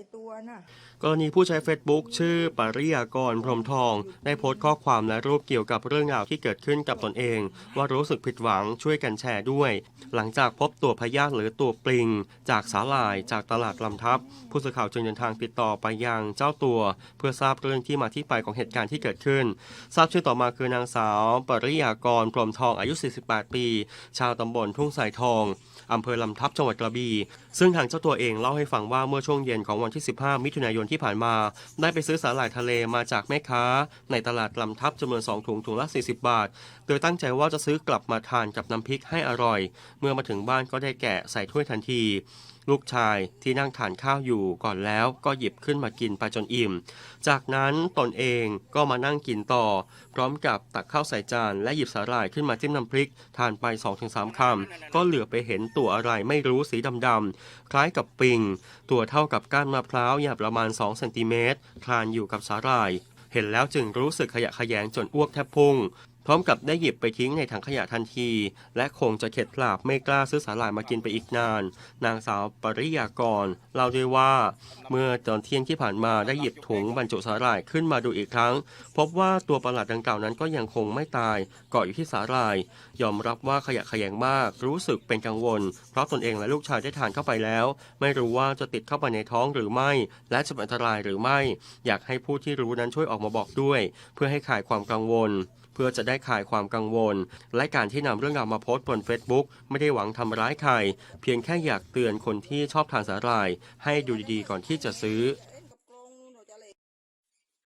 itu กรณีผู้ใช้ Facebook ชื่อปริยากรพรมทอง ได้โพสต์ข้อความและรูปเกี่ยวกับเรื่องราวที่เกิดขึ้นกับตนเอง ว่ารู้สึกผิดหวังช่วยกันแชร์ด้วย หลังจากพบตัวพยาธิหรือตัวปลิง จากสาหร่ายจากตลาดลำทับ ผู้สื่อข่าวจึงเดินทางติดต่อไปยังเจ้าตัว เพื่อทราบเรื่องที่มาที่ไปของเหตุการณ์ที่เกิดขึ้น ทราบชื่อต่อมาคือนางสาวปริยากรพรมทองอายุ 48 ปี ชาวตำบลทุ่งสายทองอำเภอลำทับจังหวัดกระบี่ซึ่งทางเจ้าตัวเองเล่าให้ฟังว่าเมื่อช่วงเย็นของวันที่15 มิถุนายนที่ผ่านมา ได้ไปซื้อสาหร่ายทะเลมาจากแม่ค้า ในตลาดลำทับจำนวน 2 ถุงถุงละ 40 บาท โดยตั้งใจว่าจะซื้อกลับมาทานกับน้ำพริกให้อร่อย เมื่อมาถึงบ้านก็ได้แกะใส่ถ้วยทันทีลูกชายที่นั่งทานข้าวอยู่ก่อนแล้วก็หยิบขึ้นมากินไปจนอิ่ม จากนั้นตนเองก็มานั่งกินต่อ พร้อมกับตักข้าวใส่จานและหยิบสาหร่ายขึ้นมาจิ้มน้ำพริก ทานไป2-3คำก็เหลือไปเห็นตัวอะไรไม่รู้สีดำๆคล้ายกับปิง ตัวเท่ากับก้านมะพร้าวยาวประมาณ2เซนติเมตรคลานอยู่กับสาหร่าย เห็นแล้วจึงรู้สึกขยะขยงจนอ้วกแทบพุ่ง พร้อมกับได้หยิบไปทิ้งในถังขยะทันที และคงจะเข็ดหลาบไม่กล้าซื้อสาหร่ายมากินไปอีกนาน นางสาวปริยากรเล่าด้วยว่า เมื่อตอนเที่ยงที่ผ่านมาได้หยิบถุงบรรจุสาหร่ายขึ้นมาดูอีกครั้ง พบว่าตัวประหลาดดังกล่าวนั้นก็ยังคงไม่ตายเกาะอยู่ที่สาหร่าย ยอมรับว่าขยะแขยงมาก รู้สึกเป็นกังวล เพราะตนเองและลูกชายได้ทานเข้าไปแล้ว ไม่รู้ว่าจะติดเข้าไปในท้องหรือไม่ และจะเป็นอันตรายหรือไม่ อยากให้ผู้ที่รู้นั้นช่วยออกมาบอกด้วย เพื่อให้คลายความกังวล เพื่อจะได้คลายความกังวล และการที่นำเรื่องราวมาโพสต์บน Facebook ไม่ได้หวังทำร้ายใคร เพียงแค่อยากเตือนคนที่ชอบทานสาหร่าย ให้ดูดีๆก่อนที่จะซื้อ